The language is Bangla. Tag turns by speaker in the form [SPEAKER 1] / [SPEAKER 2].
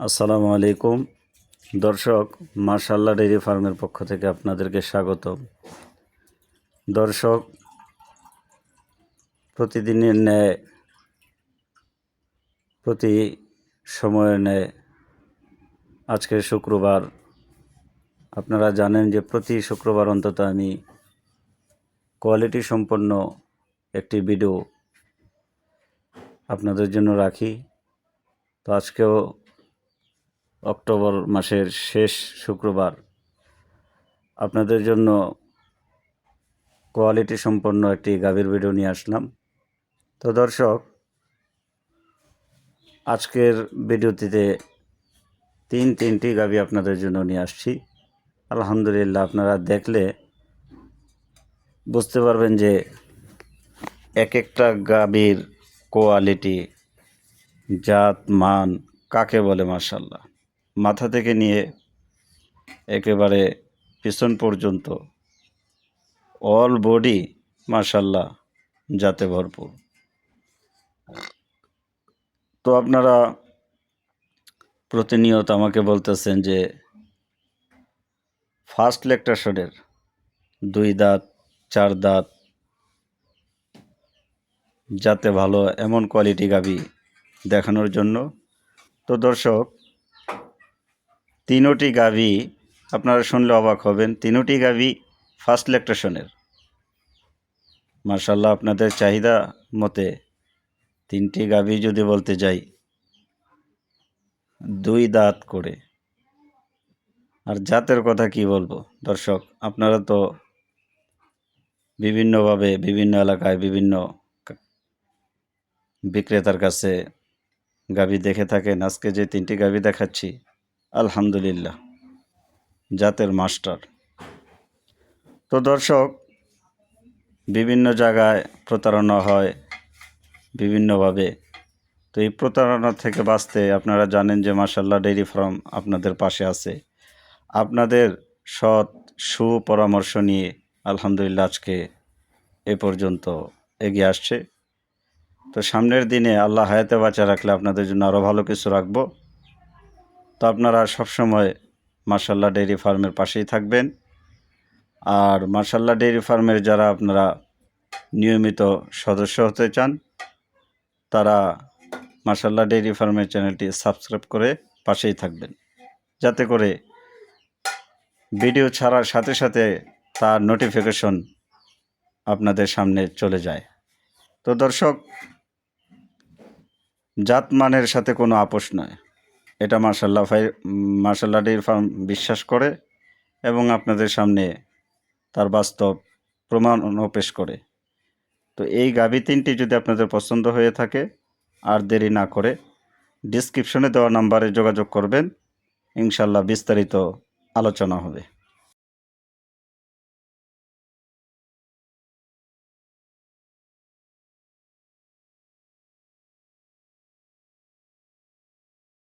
[SPEAKER 1] আসসালামু আলাইকুম। দর্শক মার্শাল্লাহ ডেইরি ফার্মের পক্ষ থেকে আপনাদেরকে স্বাগত দর্শক, প্রতিদিনের ন্যায়, প্রতি সময়ের ন্যায় আজকের শুক্রবার। আপনারা জানেন যে প্রতি শুক্রবার অন্তত আমি কোয়ালিটি সম্পন্ন একটি ভিডিও আপনাদের জন্য রাখি। তো আজকেও অক্টোবর মাসের শেষ শুক্রবার। আপনাদের জন্য কোয়ালিটি সম্পন্ন একটি গাভীর ভিডিও নিয়ে আসলাম। তো দর্শক, আজকের ভিডিওটিতে তিন তিনটি গাভী আপনাদের জন্য নিয়ে আসছি। আলহামদুলিল্লাহ, আপনারা দেখলে বুঝতে পারবেন যে এক একটা গাভীর কোয়ালিটি, জাত, মান কাকে বলে মার্শাল্লাহ মাথা থেকে নিয়ে একেবারে পিছন পর্যন্ত অল বডি মার্শাল্লাহ যাতে ভরপুর। তো আপনারা প্রতিনিয়ত আমাকে বলতেছেন যে ফার্স্ট লেকটাশনের দুই দাঁত, চার দাঁত, যাতে ভালো এমন কোয়ালিটি গাবি দেখানোর জন্য। তো দর্শক তিনোটি গাভি, আপনারা শুনলে অবাক হবেন, তিনোটি গাভি ফার্স্ট ল্যাকটেশনের মার্শাল্লাহ আপনাদের চাহিদা মতে তিনটি গাভি যদি বলতে যাই, দুই দাঁত করে। আর জাতের কথা কি বলব? দর্শক, আপনারা তো বিভিন্নভাবে, বিভিন্ন এলাকায় বিভিন্ন বিক্রেতার কাছে গাভি দেখে থাকেন। আজকে যে তিনটি গাভি দেখাচ্ছি আলহামদুলিল্লাহ, জাতের মাস্টার। তো দর্শক, বিভিন্ন জায়গায় প্রতারণা হয় বিভিন্নভাবে। তো এই প্রতারণা থেকে বাঁচতে আপনারা জানেন যে মাসাল্লাহ ডেইরি ফার্ম আপনাদের পাশে আছে। আপনাদের সৎ সুপরামর্শ নিয়ে আলহামদুলিল্লাহ আজকে এ পর্যন্ত এগিয়ে আসছে। তো সামনের দিনে আল্লাহ হায়াতে বাঁচা রাখলে আপনাদের জন্য আরও ভালো কিছু রাখব। তো আপনারা সবসময় মার্শাল্লাহ ডেইরি ফার্মের পাশেই থাকবেন। আর মার্শাল্লাহ ডেইরি ফার্মের যারা আপনারা নিয়মিত সদস্য হতে চান, তারা মার্শাল্লাহ ডেইরি ফার্মের চ্যানেলটি সাবস্ক্রাইব করে পাশেই থাকবেন। যাতে করে ভিডিও ছাড়ার সাথে সাথে তার নোটিফিকেশন আপনাদের সামনে চলে যায়। তো দর্শক, জাতমানের সাথে কোনো আপোষ নয়। এটা মার্শাল্লাহ ফাই মার্শাল্লাহ ডেইরি ফার্ম বিশ্বাস করে এবং আপনাদের সামনে তার বাস্তব প্রমাণও পেশ করে। তো এই গাভি তিনটি যদি আপনাদের পছন্দ হয়ে থাকে আর দেরি না করে ডিসক্রিপশনে দেওয়া নাম্বারে যোগাযোগ করবেন। ইনশাল্লাহ বিস্তারিত আলোচনা হবে।